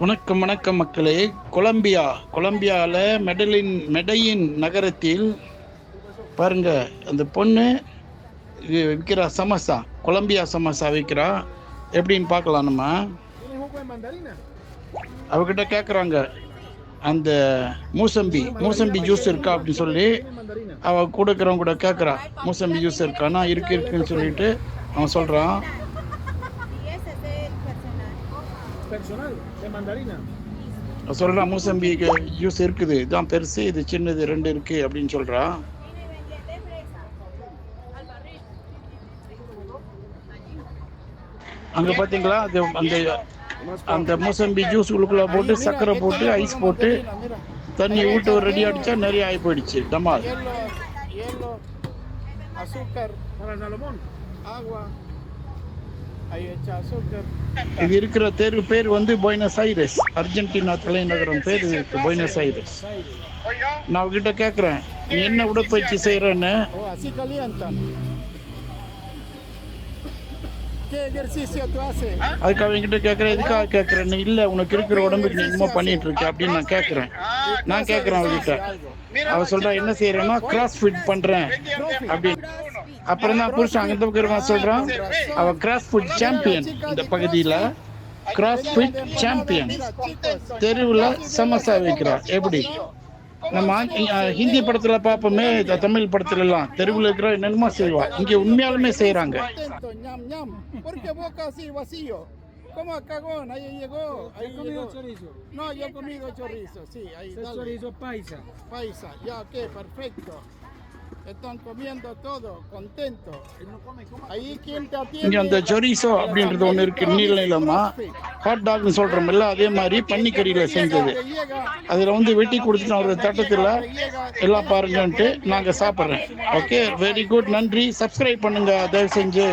வணக்கம் வணக்கம் மக்களே. கொலம்பியா கொலம்பியாவில் மெடலின் மெடையின் நகரத்தில் பாருங்க அந்த பொண்ணு இது விற்கிறா சமோசா கொலம்பியா சமோசா விற்கிறா எப்படின்னு பார்க்கலாம் நம்ம. அவகிட்ட கேட்குறாங்க அந்த மூசம்பி மூசம்பி ஜூஸ் இருக்கா அப்படின்னு சொல்லி. அவள் கொடுக்குறவங்க அவ கூட கூட கேட்குறா மூசம்பி ஜூஸ் இருக்கானா இருக்கு இருக்குன்னு சொல்லிட்டு அவன் சொல்கிறான் Personal, de mandarina. சொல்கிறான் மூசம்பி ஜூஸ் இருக்குது இதான் பெருசு இது சின்னது ரெண்டு இருக்குது அப்படின்னு barril. அங்கே பார்த்தீங்களா அது அந்த அந்த மூசம்பி ஜூஸ் உள்ளுக்குள்ள போட்டு சர்க்கரை போட்டு ஐஸ் போட்டு. தண்ணி ஊட்ட ஒரு ரெடி அடிச்சா நிறைய ஆகி போயிடுச்சு டமால் இது இருக்கிற தெரு பேர் வந்து போய்னஸ் ஐரஸ் அர்ஜென்டினா தலைநகரம் பேர் இருக்கு போய்னஸ் ஐரஸ் நான் அவகிட்ட கேட்குறேன் நீ என்ன உடற்பயிற்சி செய்கிறேன்னு. அதுக்கு அவங்ககிட்ட கேட்குறேன் எதுக்காக கேட்குறேன்னு இல்லை உனக்கு இருக்கிற உடம்புக்கு நீ என்னமோ பண்ணிட்டு இருக்க அப்படின்னு நான் கேட்குறேன் நான் கேட்குறேன் அவகிட்ட. அவ சொல்றா என்ன செய்யறேன்னா கிராஸ் ஃபிட் பண்றேன் அப்படின்னு. அப்புறம் தான் புருஷன் அங்க இருக்கிறவன் சொல்றான் அவ கிராஸ் ஃபுட் சாம்பியன் இந்த பகுதியில கிராஸ் ஃபிட் சாம்பியன் தெருவுல சமோசா வைக்கிறா எப்படி நம்ம ஹிந்தி படத்துல பார்ப்போமே இந்த தமிழ் படத்துல எல்லாம் தெருவுல இருக்கிற என்னென்னமோ செய்வா இங்க உண்மையாலுமே செய்றாங்க contento, ñam, ñam. ¿Por qué boca así vacío? ¿Cómo cagón? Ahí llegó. Ahí comido llegó. chorizo? No, yo he comido chorizo, sí. Ahí, Es dale. chorizo paisa. Paisa, ya, ok, perfecto. Están comiendo todo, contento. Ahí quien te atiende. இங்க அந்த சொரிசோ அப்படின்றது ஒண்ணு இருக்கு நீள நீளமா hot டாக்னு சொல்றோம்ல அதே மாதிரி பன்னிக்கறியில செஞ்சது அதுல வந்து வெட்டி கொடுத்துட்டு ஒரு தட்டத்துல எல்லாம் பாருங்கன்ட்டு நாங்க சாப்பிட்றேன் ஓகே வெரி குட் நன்றி சப்ஸ்கிரைப் பண்ணுங்க தயவு செஞ்சு